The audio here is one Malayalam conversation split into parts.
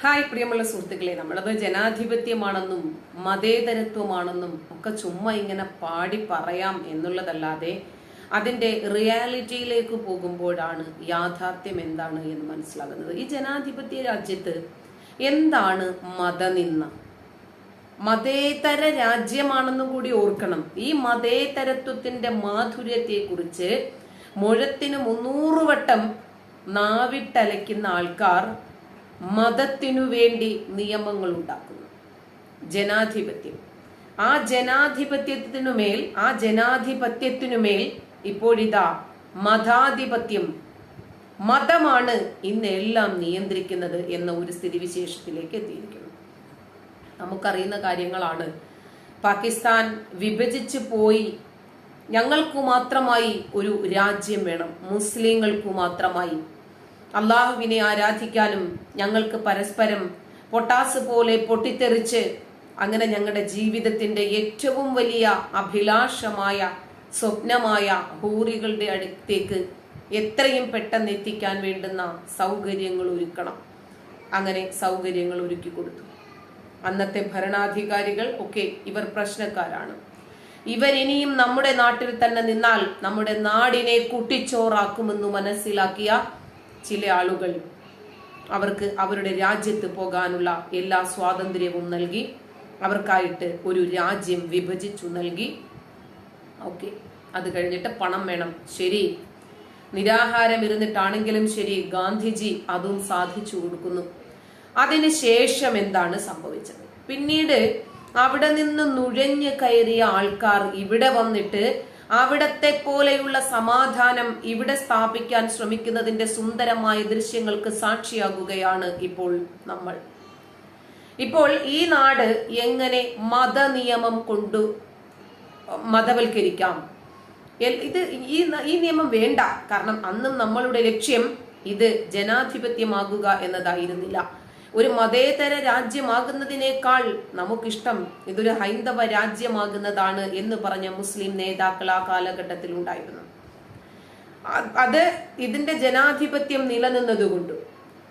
ഹായ് പ്രിയമുള്ള സുഹൃത്തുക്കളെ നമ്മളത് ജനാധിപത്യമാണെന്നും മതേതരത്വമാണെന്നും ഒക്കെ ചുമ്മാ ഇങ്ങനെ പാടി പറയാം എന്നുള്ളതല്ലാതെ അതിന്റെ റിയാലിറ്റിയിലേക്ക് പോകുമ്പോഴാണ് യാഥാർത്ഥ്യം എന്താണ് എന്ന് മനസ്സിലാകുന്നത്. ഈ ജനാധിപത്യ രാജ്യത്ത് എന്താണ് മതനിന്ന മതേതര രാജ്യമാണെന്നും കൂടി ഓർക്കണം. ഈ മതേതരത്വത്തിന്റെ മാധുര്യത്തെക്കുറിച്ച് മുഴത്തിന് മുന്നൂറ് വട്ടം നാവിട്ടലയ്ക്കുന്ന ആൾക്കാർ മതത്തിനു വേണ്ടി നിയമങ്ങൾ ഉണ്ടാക്കുന്നു ജനാധിപത്യം. ആ ജനാധിപത്യത്തിനുമേൽ ആ ജനാധിപത്യത്തിനുമേൽ ഇപ്പോഴിതാ മതാധിപത്യം മതമാണ് ഇന്ന് എല്ലാം നിയന്ത്രിക്കുന്നത് എന്ന ഒരു സ്ഥിതിവിശേഷത്തിലേക്ക് എത്തിയിരിക്കുന്നു. നമുക്കറിയുന്ന കാര്യങ്ങളാണ്. പാകിസ്ഥാൻ വിഭജിച്ചു പോയി. ഞങ്ങൾക്കു മാത്രമായി ഒരു രാജ്യം വേണം. മുസ്ലിങ്ങൾക്കു മാത്രമായി അള്ളാഹുവിനെ ആരാധിക്കാനും ഞങ്ങൾക്ക് പരസ്പരം പൊട്ടാസ് പോലെ പൊട്ടിത്തെറിച്ച് അങ്ങനെ ഞങ്ങളുടെ ജീവിതത്തിന്റെ ഏറ്റവും വലിയ അഭിലാഷമായ സ്വപ്നമായ ഹൂറികളുടെ അടുത്തേക്ക് എത്രയും പെട്ടെന്ന് എത്തിക്കാൻ വേണ്ടുന്ന സൗകര്യങ്ങൾ ഒരുക്കണം. അങ്ങനെ സൗകര്യങ്ങൾ ഒരുക്കി കൊടുത്തു. അന്നത്തെ ഭരണാധികാരികൾ ഒക്കെ ഇവർ പ്രശ്നക്കാരാണ്. ഇവരിനിയും നമ്മുടെ നാട്ടിൽ തന്നെ നിന്നാൽ നമ്മുടെ നാടിനെ കുട്ടിച്ചോറാക്കുമെന്ന് മനസ്സിലാക്കിയ ചില ആളുകൾ അവർക്ക് അവരുടെ രാജ്യത്ത് പോകാനുള്ള എല്ലാ സ്വാതന്ത്ര്യവും നൽകി അവർക്കായിട്ട് ഒരു രാജ്യം വിഭജിച്ചു നൽകി. ഓക്കെ അത് കഴിഞ്ഞിട്ട് പണം വേണം. ശരി. നിരാഹാരം ഇരുന്നിട്ടാണെങ്കിലും ശരി ഗാന്ധിജി അതും സാധിച്ചു കൊടുക്കുന്നു. അതിന് ശേഷം എന്താണ് സംഭവിച്ചത്? പിന്നീട് അവിടെ നിന്ന് നുഴഞ്ഞു കയറിയ ആൾക്കാർ ഇവിടെ വന്നിട്ട് അവിടത്തെ പോലെയുള്ള സമാധാനം ഇവിടെ സ്ഥാപിക്കാൻ ശ്രമിക്കുന്നതിന്റെ സുന്ദരമായ ദൃശ്യങ്ങൾക്ക് സാക്ഷിയാകുകയാണ് ഇപ്പോൾ നമ്മൾ. ഇപ്പോൾ ഈ നാട് എങ്ങനെ മതനിയമം കൊണ്ടു മതവൽക്കരിക്കാം? ഇത് ഈ ഈ നിയമം വേണ്ട. കാരണം അന്നും നമ്മളുടെ ലക്ഷ്യം ഇത് ജനാധിപത്യമാകുക എന്നതായിരുന്നില്ല. ഒരു മതേതര രാജ്യമാകുന്നതിനേക്കാൾ നമുക്കിഷ്ടം ഇതൊരു ഹൈന്ദവ രാജ്യമാകുന്നതാണ് എന്ന് പറഞ്ഞ മുസ്ലിം നേതാക്കൾ ആ കാലഘട്ടത്തിൽ ഉണ്ടായിരുന്നു. അത് ഇതിന്റെ ജനാധിപത്യം നിലനിന്നതുകൊണ്ടും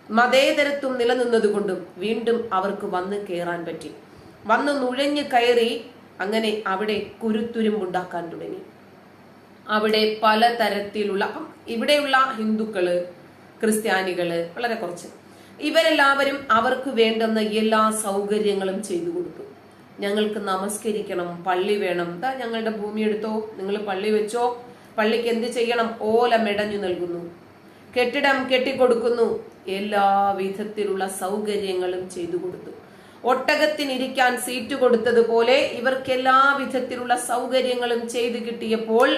മതേതരത്വം നിലനിന്നതുകൊണ്ടും വീണ്ടും അവർക്ക് വന്ന് കയറാൻ പറ്റി. വന്ന് നുഴഞ്ഞു കയറി അങ്ങനെ അവിടെ കുരുത്തുരുമ്പുണ്ടാക്കാൻ തുടങ്ങി. അവിടെ പലതരത്തിലുള്ള തരത്തിലുള്ള ഇവിടെയുള്ള ഹിന്ദുക്കൾ ക്രിസ്ത്യാനികൾ വളരെ കുറച്ച് ഇവരെല്ലാവരും അവർക്ക് വേണ്ടുന്ന എല്ലാ സൗകര്യങ്ങളും ചെയ്തു കൊടുത്തു. ഞങ്ങൾക്ക് നമസ്കരിക്കണം പള്ളി വേണം. താ ഞങ്ങളുടെ ഭൂമി എടുത്തോ നിങ്ങൾ പള്ളി വെച്ചോ പള്ളിക്ക് എന്ത് ചെയ്യണം ഓല മെടഞ്ഞു നൽകുന്നു. കെട്ടിടം കെട്ടിക്കൊടുക്കുന്നു. എല്ലാ വിധത്തിലുള്ള സൗകര്യങ്ങളും ചെയ്തു കൊടുത്തു. ഒട്ടകത്തിനിരിക്കാൻ സീറ്റ് കൊടുത്തതുപോലെ ഇവർക്ക് എല്ലാ വിധത്തിലുള്ള സൗകര്യങ്ങളും ചെയ്തു കിട്ടിയപ്പോൾ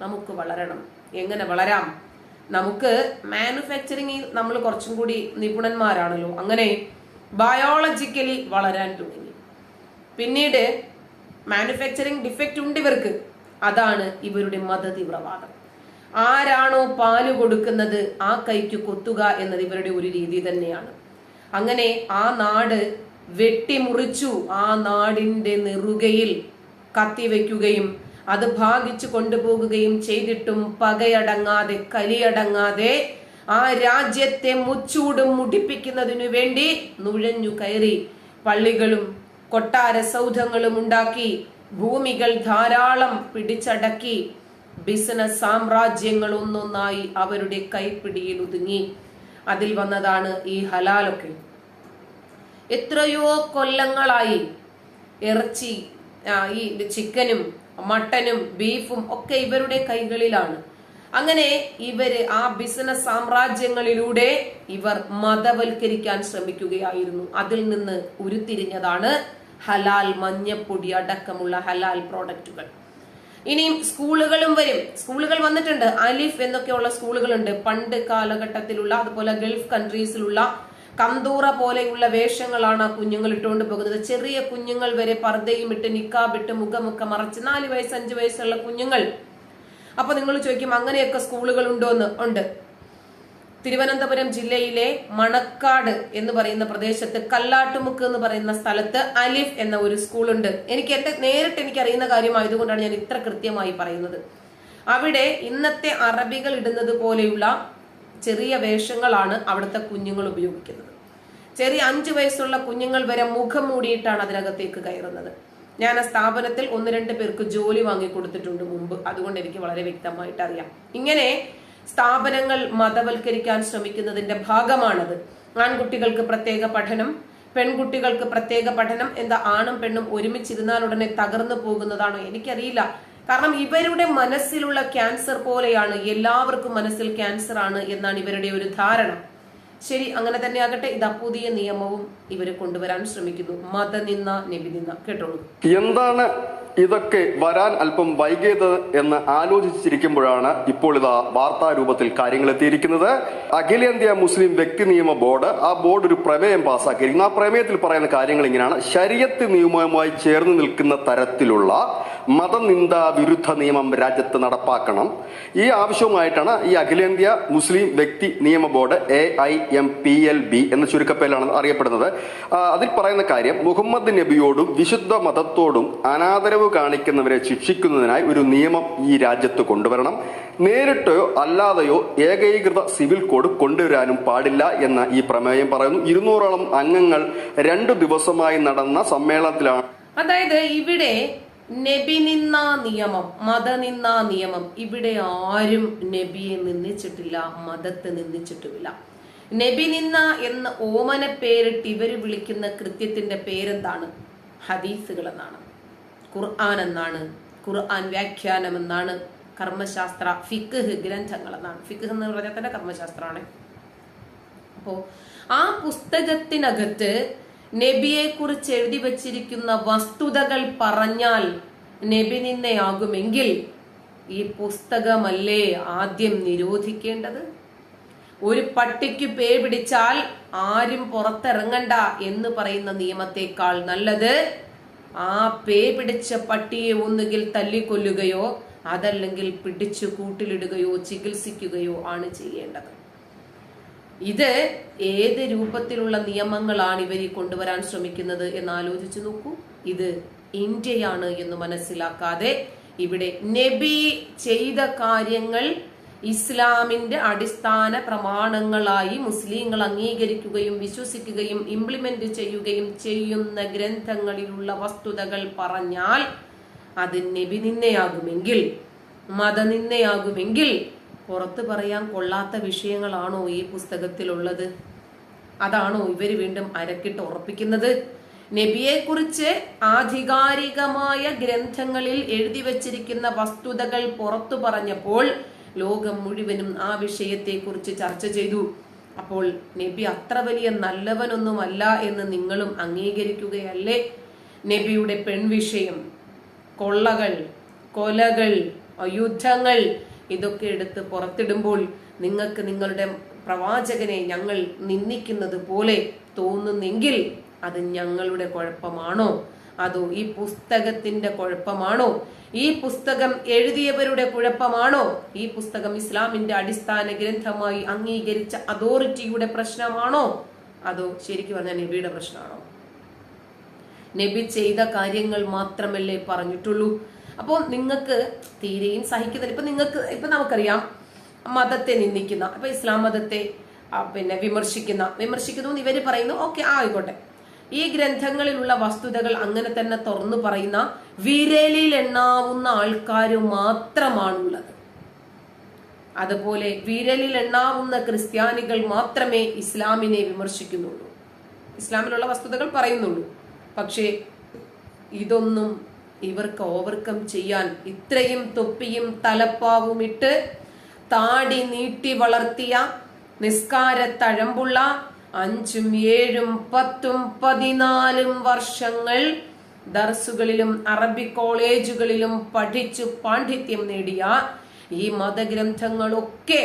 നമുക്ക് വളരണം. എങ്ങനെ വളരാം? നമുക്ക് മാനുഫാക്ചറിങ്ങിൽ നമ്മൾ കുറച്ചും കൂടി നിപുണന്മാരാണല്ലോ. അങ്ങനെ ബയോളജിക്കലി വളരാൻ തുടങ്ങി. പിന്നീട് മാനുഫാക്ചറിങ് ഡിഫക്റ്റ് ഉണ്ട് ഇവർക്ക്. അതാണ് ഇവരുടെ മതതീവ്രവാദം. ആരാണോ പാൽ കൊടുക്കുന്നത് ആ കൈക്ക് കൊത്തുക എന്നത് ഇവരുടെ ഒരു രീതി തന്നെയാണ്. അങ്ങനെ ആ നാട് വെട്ടിമുറിച്ചു. ആ നാടിന്റെ നെറുകയിൽ കത്തിവെക്കുകയും അത് ഭാഗിച്ചു കൊണ്ടുപോകുകയും ചെയ്തിട്ടും പകയടങ്ങാതെ കലിയടങ്ങാതെ ആ രാജ്യത്തെ മുച്ചൂടും മുടിപ്പിക്കുന്നതിനു വേണ്ടി നുഴഞ്ഞു കയറി. പള്ളികളും കൊട്ടാര സൗധങ്ങളും ഉണ്ടാക്കി ഭൂമികൾ ധാരാളം പിടിച്ചടക്കി. ബിസിനസ് സാമ്രാജ്യങ്ങൾ ഒന്നൊന്നായി അവരുടെ കൈപ്പിടിയിൽ ഒതുങ്ങി. അതിൽ വന്നതാണ് ഈ ഹലാലൊക്കെ. എത്രയോ കൊല്ലങ്ങളായി ഇറച്ചി ഈ ചിക്കനും മട്ടനും ബീഫും ഒക്കെ ഇവരുടെ കൈകളിലാണ്. അങ്ങനെ ഇവർ ആ ബിസിനസ് സാമ്രാജ്യങ്ങളിലൂടെ ഇവർ മതവൽക്കരിക്കാൻ ശ്രമിക്കുകയായിരുന്നു. അതിൽ നിന്ന് ഉരുത്തിരിഞ്ഞതാണ് ഹലാൽ മഞ്ഞപ്പൊടി അടക്കമുള്ള ഹലാൽ പ്രോഡക്റ്റുകൾ. ഇനിയും സ്കൂളുകളും വരും. സ്കൂളുകൾ വന്നിട്ടുണ്ട്. അലിഫ് എന്നൊക്കെയുള്ള സ്കൂളുകളുണ്ട്. പണ്ട് കാലഘട്ടത്തിലുള്ള അതുപോലെ ഗൾഫ് കൺട്രീസിലുള്ള കന്തൂറ പോലെയുള്ള വേഷങ്ങളാണ് കുഞ്ഞുങ്ങൾ ഇട്ടുകൊണ്ട് പോകുന്നത്. ചെറിയ കുഞ്ഞുങ്ങൾ വരെ പർദ്ദയും ഇട്ട് നിക്കാബിട്ട് മുഖമൊക്കെ മറച്ച് നാല് വയസ്സ് അഞ്ച് വയസ്സുള്ള കുഞ്ഞുങ്ങൾ. അപ്പൊ നിങ്ങൾ ചോദിക്കും അങ്ങനെയൊക്കെ സ്കൂളുകൾ ഉണ്ടോ എന്ന്? ഉണ്ട്. തിരുവനന്തപുരം ജില്ലയിലെ മണക്കാട് എന്ന് പറയുന്ന പ്രദേശത്ത് കല്ലാട്ടുമുക്ക് എന്ന് പറയുന്ന സ്ഥലത്ത് അലിഫ് എന്ന ഒരു സ്കൂളുണ്ട്. എനിക്ക് എന്റെ നേരിട്ട് എനിക്ക് അറിയുന്ന കാര്യമായതുകൊണ്ടാണ് ഞാൻ ഇത്ര കൃത്യമായി പറയുന്നത്. അവിടെ ഇന്നത്തെ അറബികൾ ഇടുന്നത് പോലെയുള്ള ചെറിയ വേഷങ്ങളാണ് അവിടുത്തെ കുഞ്ഞുങ്ങൾ ഉപയോഗിക്കുന്നത്. ചെറിയ അഞ്ചു വയസ്സുള്ള കുഞ്ഞുങ്ങൾ വരെ മുഖം മൂടിയിട്ടാണ് അതിനകത്തേക്ക് കയറുന്നത്. ഞാൻ ആ സ്ഥാപനത്തിൽ ഒന്ന് രണ്ട് പേർക്ക് ജോലി വാങ്ങി കൊടുത്തിട്ടുണ്ട് മുമ്പ്. അതുകൊണ്ട് എനിക്ക് വളരെ വ്യക്തമായിട്ട് അറിയാം. ഇങ്ങനെ സ്ഥാപനങ്ങൾ മതവൽക്കരിക്കാൻ ശ്രമിക്കുന്നതിന്റെ ഭാഗമാണത്. ആൺകുട്ടികൾക്ക് പ്രത്യേക പഠനം പെൺകുട്ടികൾക്ക് പ്രത്യേക പഠനം എന്താ ആണും പെണ്ണും ഒരുമിച്ചിരുന്നാൽ ഉടനെ തകർന്നു പോകുന്നതാണോ എനിക്കറിയില്ല. കാരണം ഇവരുടെ മനസ്സിലുള്ള ക്യാൻസർ പോലെയാണ് എല്ലാവർക്കും മനസ്സിൽ ക്യാൻസർ ആണ് എന്നാണ് ഇവരുടെ ഒരു ധാരണ. ശരി അങ്ങനെ തന്നെ ആകട്ടെ. ഇതാ പുതിയ നിയമവും ഇവർ കൊണ്ടുവരാൻ ശ്രമിക്കുന്നു. മതനിന്ന നിബിനിന്ന കേട്ടോളൂ. എന്താണ് ഇതൊക്കെ വരാൻ അല്പം വൈകിയത് എന്ന് ആലോചിച്ചിരിക്കുമ്പോഴാണ് ഇപ്പോൾ ഇതാ വാർത്താ രൂപത്തിൽ കാര്യങ്ങൾ എത്തിയിരിക്കുന്നത്. അഖിലേന്ത്യാ മുസ്ലിം വ്യക്തി നിയമ ബോർഡ് ആ ബോർഡ് ഒരു പ്രമേയം പാസ്സാക്കിയിരിക്കുന്നു ആ പ്രമേയത്തിൽ പറയുന്ന കാര്യങ്ങൾ ഇങ്ങനെയാണ്. ശരീരത്ത് നിയമവുമായി ചേർന്ന് നിൽക്കുന്ന തരത്തിലുള്ള മതനിന്ദ വിരുദ്ധ നിയമം രാജ്യത്ത് നടപ്പാക്കണം. ഈ ആവശ്യവുമായിട്ടാണ് ഈ അഖിലേന്ത്യാ മുസ്ലിം വ്യക്തി നിയമ board A I M P L B എന്ന ചുരുക്കപ്പേരിലാണ് അറിയപ്പെടുന്നത്. അതിൽ പറയുന്ന കാര്യം മുഹമ്മദ് നബിയോടും വിശുദ്ധ മതത്തോടും അനാദരവ് കാണിക്കുന്നവരെ ശിക്ഷിക്കുന്നതിനായി ഒരു നിയമം ഈ രാജ്യത്ത് കൊണ്ടുവരണം. നേരിട്ടോ അല്ലാതെയോ ഏകീകൃത സിവിൽ കോഡ് കൊണ്ടുവരാനും പാടില്ല എന്ന് ഈ പ്രമേയം പറയുന്നു. ഇരുന്നൂറോളം അംഗങ്ങൾ രണ്ടു ദിവസമായി നടന്ന സമ്മേളനത്തിലാണ്. അതായത് ഇവിടെ നബി നിന്ന നിയമം മതനിന്ന നിയമം. ഇവിടെ ആരും നബിയെ നിന്ദിച്ചിട്ടില്ല മതത്തെ നിന്ദിച്ചിട്ടുമില്ല. നബി നിന്ന എന്ന ഓമന പേരിട്ട് ഇവർ വിളിക്കുന്ന കൃത്യത്തിന്റെ പേരെന്താണ്? ഹദീസുകൾ എന്നാണ് ഖുർആൻ എന്നാണ്. ഖുർആൻ വ്യാഖ്യാനം എന്നാണ്. കർമ്മശാസ്ത്ര ഫിഖ് ഗ്രന്ഥങ്ങൾ എന്നാണ് ഫിഖ് എന്ന് പറഞ്ഞാൽ തന്നെ കർമ്മശാസ്ത്രമാണ്. അപ്പോ ആ പുസ്തകത്തിനകത്ത് നബിയെ കുറിച്ച് എഴുതി വച്ചിരിക്കുന്ന വസ്തുതകൾ പറഞ്ഞാൽ നബി നിന്നെയാകുമെങ്കിൽ ഈ പുസ്തകമല്ലേ ആദ്യം നിരോധിക്കേണ്ടത്? ഒരു പട്ടിക്ക് പേ പിടിച്ചാൽ ആരും പുറത്തിറങ്ങണ്ട എന്ന് പറയുന്ന നിയമത്തെക്കാൾ നല്ലത് ആ പേ പിടിച്ച പട്ടിയെ ഒന്നുകിൽ തല്ലിക്കൊല്ലുകയോ അതല്ലെങ്കിൽ പിടിച്ചു കൂട്ടിലിടുകയോ ചികിത്സിക്കുകയോ ആണ് ചെയ്യേണ്ടത്. ഇത് ഏത് രൂപത്തിലുള്ള നിയമങ്ങളാണ് ഇവർ കൊണ്ടുവരാൻ ശ്രമിക്കുന്നത് എന്ന് ആലോചിച്ചു നോക്കൂ. ഇത് ഇന്ത്യയാണ് എന്ന് മനസ്സിലാക്കാതെ ഇവിടെ നബി ചെയ്ത കാര്യങ്ങൾ ഇസ്ലാമിന്റെ അടിസ്ഥാന പ്രമാണങ്ങളായി മുസ്ലിങ്ങൾ അംഗീകരിക്കുകയും വിശ്വസിക്കുകയും ഇംപ്ലിമെന്റ് ചെയ്യുകയും ചെയ്യുന്ന ഗ്രന്ഥങ്ങളിലുള്ള വസ്തുതകൾ പറഞ്ഞാൽ അത് നബി നിന്നയാകുമെങ്കിൽ മതനിന്നയാകുമെങ്കിൽ പുറത്തു പറയാൻ കൊള്ളാത്ത വിഷയങ്ങളാണോ ഈ പുസ്തകത്തിലുള്ളത്? അതാണോ ഇവർ വീണ്ടും അരക്കിട്ട് ഉറപ്പിക്കുന്നത്? നബിയെ കുറിച്ച് ആധികാരികമായ ഗ്രന്ഥങ്ങളിൽ എഴുതി വച്ചിരിക്കുന്ന വസ്തുതകൾ പുറത്തു പറഞ്ഞപ്പോൾ ലോകം മുഴുവനും ആ വിഷയത്തെ കുറിച്ച് ചർച്ച ചെയ്തു. അപ്പോൾ നബി അത്ര വലിയ നല്ലവനൊന്നുമല്ല എന്ന് നിങ്ങളും അംഗീകരിക്കുകയല്ലേ? നബിയുടെ പെൺവിഷയം കൊള്ളകൾ കൊലകൾ യുദ്ധങ്ങൾ ഇതൊക്കെ എടുത്ത് പുറത്തിടുമ്പോൾ നിങ്ങൾക്ക് നിങ്ങളുടെ പ്രവാചകനെ ഞങ്ങൾ നിന്ദിക്കുന്നത് പോലെ തോന്നുന്നെങ്കിൽ അത് ഞങ്ങളുടെ കുഴപ്പമാണോ? അതോ ഈ പുസ്തകത്തിന്റെ കുഴപ്പമാണോ? ഈ പുസ്തകം എഴുതിയവരുടെ കുഴപ്പമാണോ? ഈ പുസ്തകം ഇസ്ലാമിന്റെ അടിസ്ഥാന ഗ്രന്ഥമായി അംഗീകരിച്ച അതോറിറ്റിയുടെ പ്രശ്നമാണോ? അതോ ശരിക്കും പറഞ്ഞാൽ നബിയുടെ പ്രശ്നമാണോ? നബി ചെയ്ത കാര്യങ്ങൾ മാത്രമല്ലേ പറഞ്ഞിട്ടുള്ളൂ. അപ്പോൾ നിങ്ങൾക്ക് തീരെയും സഹിക്കുന്നില്ല. ഇപ്പൊ നിങ്ങൾക്ക് ഇപ്പൊ നമുക്കറിയാം മതത്തെ നിന്ദിക്കുന്ന അപ്പൊ ഇസ്ലാം മതത്തെ പിന്നെ വിമർശിക്കുന്ന വിമർശിക്കുന്നു ഇവർ പറയുന്നു ഓക്കെ ആയിക്കോട്ടെ. ഈ ഗ്രന്ഥങ്ങളിലുള്ള വസ്തുതകൾ അങ്ങനെ തന്നെ തുറന്നു പറയുന്ന വിരലിൽ എണ്ണാവുന്ന ആൾക്കാർ മാത്രമാണുള്ളത്. അതുപോലെ വിരലിൽ എണ്ണാവുന്ന ക്രിസ്ത്യാനികൾ മാത്രമേ ഇസ്ലാമിനെ വിമർശിക്കുന്നുള്ളൂ. ഇസ്ലാമിലുള്ള വസ്തുതകൾ പറയുന്നുള്ളൂ. പക്ഷേ ഇതൊന്നും ഇവർക്ക് ഓവർകം ചെയ്യാൻ ഇത്രയും തൊപ്പിയും തലപ്പാവും ഇട്ട് താടി നീട്ടി വളർത്തിയ നിസ്കാര തഴമ്പുള്ള അഞ്ചും ഏഴും പത്തും പതിനാലും വർഷങ്ങൾ ദർസുകളിലും അറബി കോളേജുകളിലും പഠിച്ചു പാണ്ഡിത്യം നേടിയ ഈ മതഗ്രന്ഥങ്ങളൊക്കെ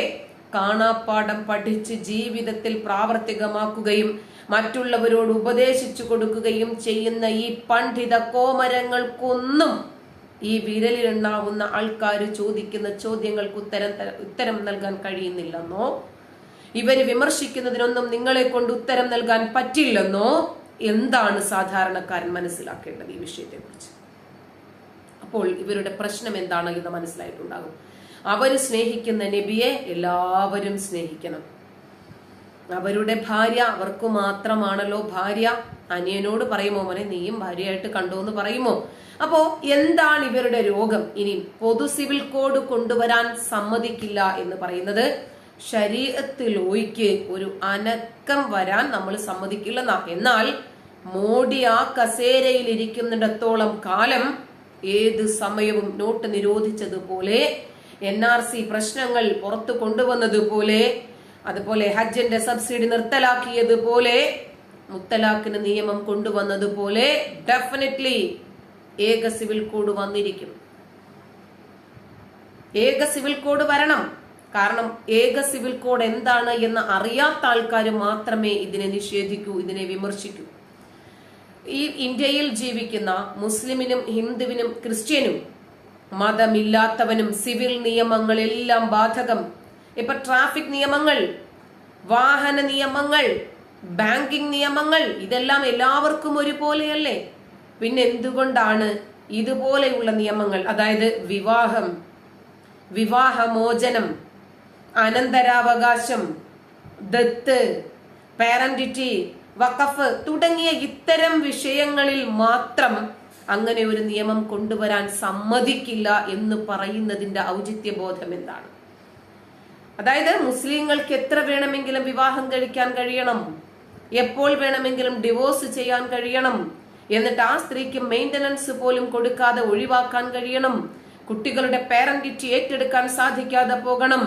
കാണാപ്പാഠം പഠിച്ച് ജീവിതത്തിൽ പ്രാവർത്തികമാക്കുകയും മറ്റുള്ളവരോട് ഉപദേശിച്ചു കൊടുക്കുകയും ചെയ്യുന്ന ഈ പണ്ഡിത കോമരങ്ങൾക്കൊന്നും ഈ വിരലിലുണ്ടാവുന്ന ആൾക്കാർ ചോദിക്കുന്ന ചോദ്യങ്ങൾക്ക് ഉത്തരം ഉത്തരം നൽകാൻ കഴിയുന്നില്ലെന്നോ? ഇവർ വിമർശിക്കുന്നതിനൊന്നും നിങ്ങളെ കൊണ്ട് ഉത്തരം നൽകാൻ പറ്റില്ലെന്നോ? എന്താണ് സാധാരണക്കാരൻ മനസ്സിലാക്കേണ്ടത് ഈ വിഷയത്തെക്കുറിച്ച്? അപ്പോൾ ഇവരുടെ പ്രശ്നം എന്താണ് എന്ന് മനസ്സിലായിട്ടുണ്ടാകും. അവർ സ്നേഹിക്കുന്ന നബിയെ എല്ലാവരും സ്നേഹിക്കണം. അവരുടെ ഭാര്യ അവർക്ക് മാത്രമാണല്ലോ ഭാര്യ. അനിയനോട് പറയുമോ മോനെ നീയും ഭാര്യയായിട്ട് കണ്ടോ എന്ന് പറയുമോ? അപ്പോ എന്താണ് ഇവരുടെ രോഗം? ഇനി പൊതു സിവിൽ കോഡ് കൊണ്ടുവരാൻ സമ്മതിക്കില്ല എന്ന് പറയുന്നത് ശരീരത്തിലോയ്ക്ക് ഒരു അനക്കം വരാൻ നമ്മൾ സമ്മതിക്കില്ല എന്നാൽ മോഡി ആ കസേരയിൽ ഇരിക്കുന്നിടത്തോളം കാലം ഏത് സമയവും നോട്ട് നിരോധിച്ചതുപോലെ എൻ ആർ സി പ്രശ്നങ്ങൾ പുറത്തു കൊണ്ടുവന്നതുപോലെ അതുപോലെ ഹജ്ജിന്റെ സബ്സിഡി നിർത്തലാക്കിയതുപോലെ മുത്തലാഖിന് നിയമം കൊണ്ടുവന്നതുപോലെ ഡെഫിനറ്റ്ലി ഏക സിവിൽ കോഡ് വന്നിരിക്കും. ഏക സിവിൽ കോഡ് വരണം. കാരണം ഏക സിവിൽ കോഡ് എന്താണ് എന്ന് അറിയാത്ത ആൾക്കാർ മാത്രമേ ഇതിനെ നിഷേധിക്കൂ ഇതിനെ വിമർശിക്കൂ. ഈ ഇന്ത്യയിൽ ജീവിക്കുന്ന മുസ്ലിമിനും ഹിന്ദുവിനും ക്രിസ്ത്യനും മതമില്ലാത്തവനും സിവിൽ നിയമങ്ങളെല്ലാം ബാധകം. ഇപ്പൊ ട്രാഫിക് നിയമങ്ങൾ വാഹന നിയമങ്ങൾ ബാങ്കിങ് നിയമങ്ങൾ ഇതെല്ലാം എല്ലാവർക്കും ഒരുപോലെയല്ലേ? പിന്നെ എന്തുകൊണ്ടാണ് ഇതുപോലെയുള്ള നിയമങ്ങൾ? അതായത് വിവാഹം വിവാഹമോചനം അനന്തരാവകാശം ദത്ത് പാരന്റിറ്റി വഖഫ് തുടങ്ങിയ ഇത്തരം വിഷയങ്ങളിൽ മാത്രം അങ്ങനെ ഒരു നിയമം കൊണ്ടുവരാൻ സമ്മതിക്കില്ല എന്ന് പറയുന്നതിന്റെ ഔചിത്യബോധം എന്താണ്? അതായത് മുസ്ലിങ്ങൾക്ക് എത്ര വേണമെങ്കിലും വിവാഹം കഴിക്കാൻ കഴിയണം? എപ്പോൾ വേണമെങ്കിലും ഡിവോഴ്സ് ചെയ്യാൻ കഴിയണം? എന്നിട്ട് ആ സ്ത്രീക്ക് മെയിന്റനൻസ് പോലും കൊടുക്കാതെ ഒഴിവാക്കാൻ കഴിയണം. കുട്ടികളുടെ പാരന്റിറ്റി ഏറ്റെടുക്കാൻ സാധിക്കാതെ പോകണം.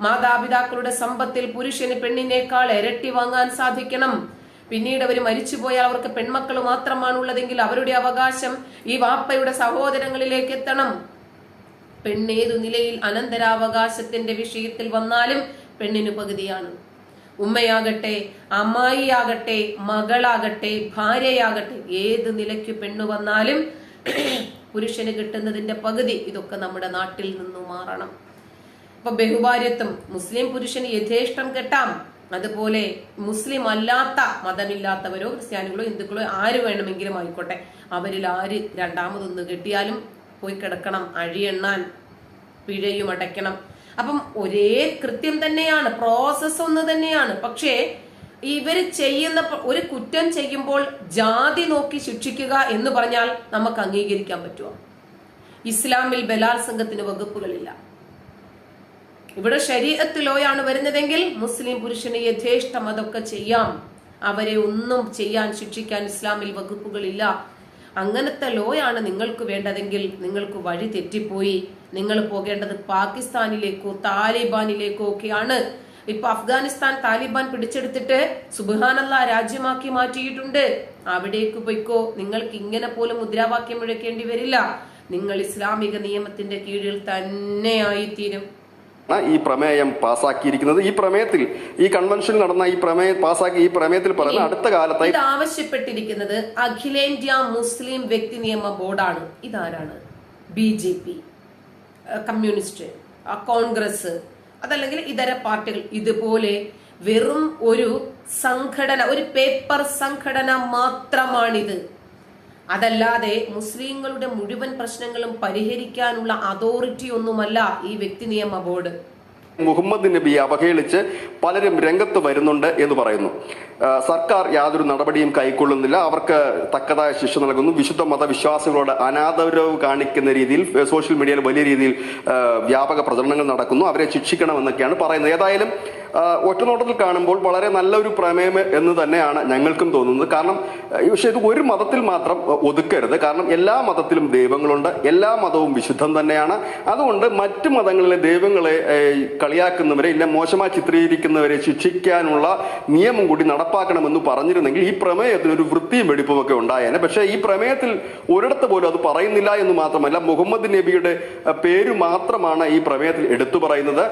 മാതാപിതാക്കളുടെ സമ്പത്തിൽ പുരുഷന് പെണ്ണിനേക്കാൾ ഇരട്ടി വാങ്ങാൻ സാധിക്കണം. പിന്നീട് അവർ മരിച്ചുപോയാൽ അവർക്ക് പെൺമക്കൾ മാത്രമാണുള്ളതെങ്കിൽ അവരുടെ അവകാശം ഈ വാപ്പയുടെ സഹോദരങ്ങളിലേക്ക് എത്തണം. പെണ്ണേതു നിലയിൽ അനന്തരാവകാശത്തിന്റെ വിഷയത്തിൽ വന്നാലും പെണ്ണിന് പകുതിയാണ്. ഉമ്മയാകട്ടെ അമ്മായിയാകട്ടെ മകളാകട്ടെ ഭാര്യയാകട്ടെ ഏത് നിലയ്ക്ക് പെണ്ണ് വന്നാലും പുരുഷന് കിട്ടുന്നതിന്റെ പകുതി ഇതൊക്കെ നമ്മുടെ നാട്ടിൽ നിന്നും മാറണം. ഇപ്പൊ ബഹുഭാര്യത്വം മുസ്ലിം പുരുഷന് യഥേഷ്ടം കെട്ടാം. അതുപോലെ മുസ്ലിം അല്ലാത്ത മതമില്ലാത്തവരോ ക്രിസ്ത്യാനികളോ ഹിന്ദുക്കളോ ആര് വേണമെങ്കിലും ആയിക്കോട്ടെ. അവരിൽ ആര് രണ്ടാമതൊന്ന് കെട്ടിയാലും പോയി കിടക്കണം അഴിയെണ്ണാൻ പിഴയും അടയ്ക്കണം. അപ്പം ഒരേ കൃത്യം തന്നെയാണ് പ്രോസസ് ഒന്ന് തന്നെയാണ്. പക്ഷേ ഇവർ ചെയ്യുന്ന ഒരു കുറ്റം ചെയ്യുമ്പോൾ ജാതി നോക്കി ശിക്ഷിക്കുക എന്ന് പറഞ്ഞാൽ നമുക്ക് അംഗീകരിക്കാൻ പറ്റുമോ? ഇസ്ലാമിൽ ബലാത്സംഗത്തിന് വകുപ്പുകളില്ല. ഇവിടെ ശരീരത്തിലോയാണ് വരുന്നതെങ്കിൽ മുസ്ലിം പുരുഷന് യഥേഷ്ടം അതൊക്കെ ചെയ്യാം. അവരെ ഒന്നും ചെയ്യാൻ ശിക്ഷിക്കാൻ ഇസ്ലാമിൽ വകുപ്പുകളില്ല. അങ്ങനത്തെ ലോയാണ് നിങ്ങൾക്ക് വേണ്ടതെങ്കിൽ നിങ്ങൾക്ക് വഴി തെറ്റിപ്പോയി. നിങ്ങൾ പോകേണ്ടത് പാകിസ്ഥാനിലേക്കോ താലിബാനിലേക്കോ ഒക്കെയാണ്. ഇപ്പൊ അഫ്ഗാനിസ്ഥാൻ താലിബാൻ പിടിച്ചെടുത്തിട്ട് സുബാനല്ല രാജ്യമാക്കി മാറ്റിയിട്ടുണ്ട്. അവിടേക്ക് പോയിക്കോ. നിങ്ങൾക്ക് ഇങ്ങനെ പോലും മുദ്രാവാക്യം മുഴക്കേണ്ടി വരില്ല. നിങ്ങൾ ഇസ്ലാമിക നിയമത്തിന്റെ കീഴിൽ തന്നെയായിത്തീരും ഈ പ്രമേയം പാസാക്കിയിരിക്കുന്നത് ഈ പ്രമേയത്തിൽ ഈ കൺവെൻഷനിൽ നടന്ന ഈ പ്രമേയം പാസാക്കി ഈ പ്രമേയത്തിൽ പറയുന്ന അടുത്ത കാലത്തായി ആവശ്യപ്പെട്ടിരിക്കുന്നത് അഖിലേന്ത്യാ മുസ്ലിം വ്യക്തി നിയമ ബോർഡാണ്. ഇതാരാണ്? B J P communist Congress അതല്ലെങ്കിൽ ഇതര പാർട്ടികൾ. ഇതുപോലെ വെറും ഒരു സംഘടന ഒരു പേപ്പർ സംഘടന മാത്രമാണിത്. അതല്ലാതെ മുസ്ലിങ്ങളുടെ മുഴുവൻ പ്രശ്നങ്ങളും പരിഹരിക്കാനുള്ള അതോറിറ്റി ഒന്നുമല്ല ഈ വ്യക്തി നിയമ ബോർഡ് മുഹമ്മദ് നബിയെ അവഹേളിച്ച് പലരും രംഗത്ത് വരുന്നുണ്ട് എന്ന് പറയുന്നു. സർക്കാർ യാതൊരു നടപടിയും കൈക്കൊള്ളുന്നില്ല. അവർക്ക് തക്കതായ ശിക്ഷ നൽകുന്നു. വിശുദ്ധ മതവിശ്വാസികളോട് അനാദരവ് കാണിക്കുന്ന രീതിയിൽ സോഷ്യൽ മീഡിയയിൽ വലിയ രീതിയിൽ വ്യാപക പ്രചരണങ്ങൾ നടക്കുന്നു. അവരെ ശിക്ഷിക്കണമെന്നൊക്കെയാണ് പറയുന്നത്. ഏതായാലും ഒറ്റനോട്ടത്തിൽ കാണുമ്പോൾ വളരെ നല്ലൊരു പ്രമേയം എന്ന് തന്നെയാണ് ഞങ്ങൾക്കും തോന്നുന്നത്. കാരണം പക്ഷേ ഇത് ഒരു മതത്തിൽ മാത്രം ഒതുക്കരുത്. കാരണം എല്ലാ മതത്തിലും ദൈവങ്ങളുണ്ട്. എല്ലാ മതവും വിശുദ്ധം തന്നെയാണ്. അതുകൊണ്ട് മറ്റു മതങ്ങളിലെ ദൈവങ്ങളെ കളിയാക്കുന്നവരെ ഇല്ല മോശമായി ചിത്രീകരിക്കുന്നവരെ ശിക്ഷിക്കാനുള്ള നിയമം കൂടി നടപ്പാക്കണമെന്ന് പറഞ്ഞിരുന്നെങ്കിൽ ഈ പ്രമേയത്തിന് ഒരു വൃത്തിയും വെടിപ്പും ഒക്കെ ഉണ്ടായേനെ. പക്ഷേ ഈ പ്രമേയത്തിൽ ഒരിടത്ത് പോലും അത് പറയുന്നില്ല എന്ന് മാത്രമല്ല മുഹമ്മദ് നബിയുടെ പേര് മാത്രമാണ് ഈ പ്രമേയത്തിൽ എടുത്തു പറയുന്നത്.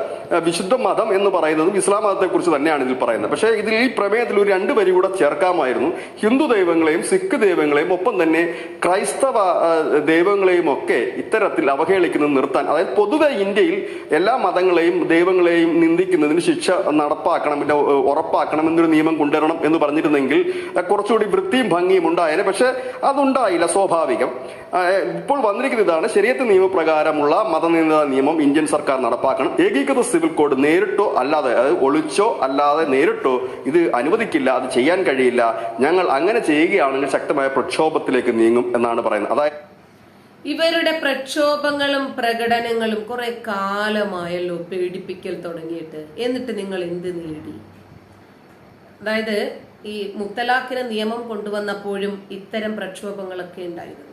വിശുദ്ധ മതം എന്ന് പറയുന്നതും ഇസ്ലാം മതത്തെ കുറിച്ച് തന്നെയാണ് ഇതിൽ പറയുന്നത്. പക്ഷേ ഇതിൽ ഈ പ്രമേയത്തിൽ ഒരു രണ്ട് വരി കൂടെ ചേർക്കാമായിരുന്നു. ഹിന്ദു ദൈവങ്ങളെയും സിഖ് ദൈവങ്ങളെയും ഒപ്പം തന്നെ ക്രൈസ്തവ ദൈവങ്ങളെയും ഒക്കെ ഇത്തരത്തിൽ അവഹേളിക്കുന്നത് നിർത്താൻ. അതായത് പൊതുവെ ഇന്ത്യയിൽ എല്ലാ മതങ്ങളെയും ദൈവങ്ങളെയും നിന്ദിക്കുന്നതിന് ശിക്ഷ നടപ്പാക്കണം പിന്നെ ഉറപ്പാക്കണം എന്നൊരു നിയമം കൊണ്ടുവരണം എന്ന് പറഞ്ഞിരുന്നെങ്കിൽ കുറച്ചുകൂടി വൃത്തിയും ഭംഗിയും ഉണ്ടായേനെ. പക്ഷെ അതുണ്ടായില്ല സ്വാഭാവികം. ഇപ്പോൾ വന്നിരിക്കുന്ന ഇതാണ് ശരിയത്ത് നിയമപ്രകാരമുള്ള മതനിന്ദ നിയമം ഇന്ത്യൻ സർക്കാർ നടപ്പാക്കണം. ഏകീകൃത സിവിൽ കോഡ് നേരിട്ടോ അല്ലാതെ അത് ഒളിച്ചോ അല്ലാതെ നേരിട്ടോ ഇത് അനുവദിക്കില്ല അത് ചെയ്യാൻ കഴിയില്ല. ഞങ്ങൾ അങ്ങനെ ചെയ്യുകയാണെങ്കിൽ ശക്തമായ പ്രക്ഷോഭത്തിലേക്ക് നീങ്ങും എന്നാണ് പറയുന്നത്. അതായത് ഇവരുടെ പ്രക്ഷോഭങ്ങളും പ്രകടനങ്ങളും കുറെ കാലമായല്ലോ പേടിപ്പിക്കൽ തുടങ്ങിയിട്ട്. എന്നിട്ട് നിങ്ങൾ എന്ത് നേടി? അതായത് ഈ മുത്തലാഖിന് നിയമം കൊണ്ടുവന്നപ്പോഴും ഇത്തരം പ്രക്ഷോഭങ്ങളൊക്കെ ഉണ്ടായിരുന്നു.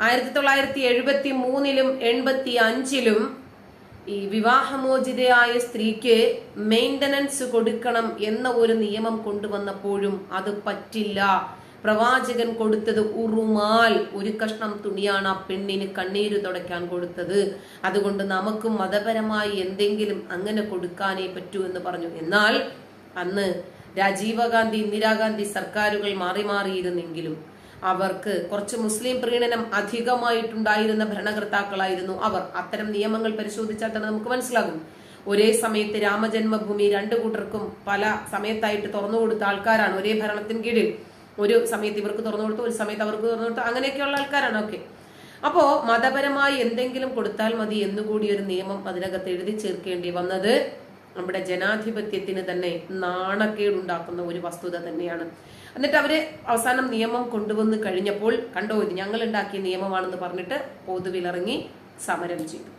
ആയിരത്തി തൊള്ളായിരത്തി എഴുപത്തി മൂന്നിലും എൺപത്തി അഞ്ചിലും ഈ വിവാഹമോചിതയായ സ്ത്രീക്ക് മെയിന്റനൻസ് കൊടുക്കണം എന്ന ഒരു നിയമം കൊണ്ടുവന്നപ്പോഴും അത് പറ്റില്ല. പ്രവാചകൻ കൊടുത്തത് ഉറുമാൽ. ഒരു കഷ്ണം തുണിയാണ് ആ പെണ്ണിന് കണ്ണീര് തുടയ്ക്കാൻ കൊടുത്തത്. അതുകൊണ്ട് നമുക്കും മതപരമായി എന്തെങ്കിലും അങ്ങനെ കൊടുക്കാനേ പറ്റൂ എന്ന് പറഞ്ഞു. എന്നാൽ അന്ന് രാജീവ് ഗാന്ധി ഇന്ദിരാഗാന്ധി സർക്കാരുകൾ മാറി മാറിയിരുന്നെങ്കിലും അവർക്ക് കുറച്ച് മുസ്ലിം പ്രീണനം അധികമായിട്ടുണ്ടായിരുന്ന ഭരണകർത്താക്കളായിരുന്നു അവർ. അത്തരം നിയമങ്ങൾ പരിശോധിച്ചാൽ തന്നെ നമുക്ക് മനസ്സിലാകും. ഒരേ സമയത്ത് രാമജന്മഭൂമി രണ്ടു കൂട്ടർക്കും പല സമയത്തായിട്ട് തുറന്നു കൊടുത്ത ആൾക്കാരാണ് ഒരേ ഭരണത്തിന് കീഴിൽ. ഒരു സമയത്ത് ഇവർക്ക് തുറന്നു കൊടുത്തു ഒരു സമയത്ത് അവർക്ക് തുറന്നു കൊടുത്തു അങ്ങനെയൊക്കെയുള്ള ആൾക്കാരാണ്. ഓക്കെ. അപ്പോ മതപരമായി എന്തെങ്കിലും കൊടുത്താൽ മതി എന്നുകൂടി ഒരു നിയമം അതിനകത്ത് എഴുതി ചേർക്കേണ്ടി വന്നത് നമ്മുടെ ജനാധിപത്യത്തിന് തന്നെ നാണക്കേടുണ്ടാക്കുന്ന ഒരു വസ്തുത തന്നെയാണ്. എന്നിട്ട് അവർ അവസാനം നിയമം കൊണ്ടുവന്ന് കഴിഞ്ഞപ്പോൾ കണ്ടോ ഇത് ഞങ്ങൾ ഉണ്ടാക്കിയ നിയമമാണെന്ന് പറഞ്ഞിട്ട് പൊതുവിലിറങ്ങി സമരം ചെയ്തു.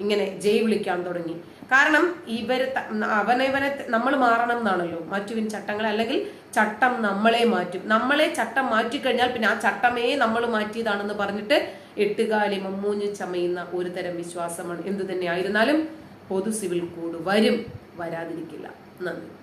ഇങ്ങനെ ജയ് വിളിക്കാൻ തുടങ്ങി. കാരണം ഇവർ അവനവനെ നമ്മൾ മാറണം എന്നാണല്ലോ. മാറ്റുവിൻ ചട്ടങ്ങൾ അല്ലെങ്കിൽ ചട്ടം നമ്മളെ മാറ്റും. നമ്മളെ ചട്ടം മാറ്റിക്കഴിഞ്ഞാൽ പിന്നെ ആ ചട്ടമേ നമ്മൾ മാറ്റിയതാണെന്ന് പറഞ്ഞിട്ട് എട്ടുകാലി മമ്മൂഞ്ഞ് ചമയുന്ന ഒരു തരം വിശ്വാസമാണ്. എന്തു തന്നെ ആയിരുന്നാലും പൊതു സിവിൽ കോഡ് വരും. വരാതിരിക്കില്ല. നന്ദി.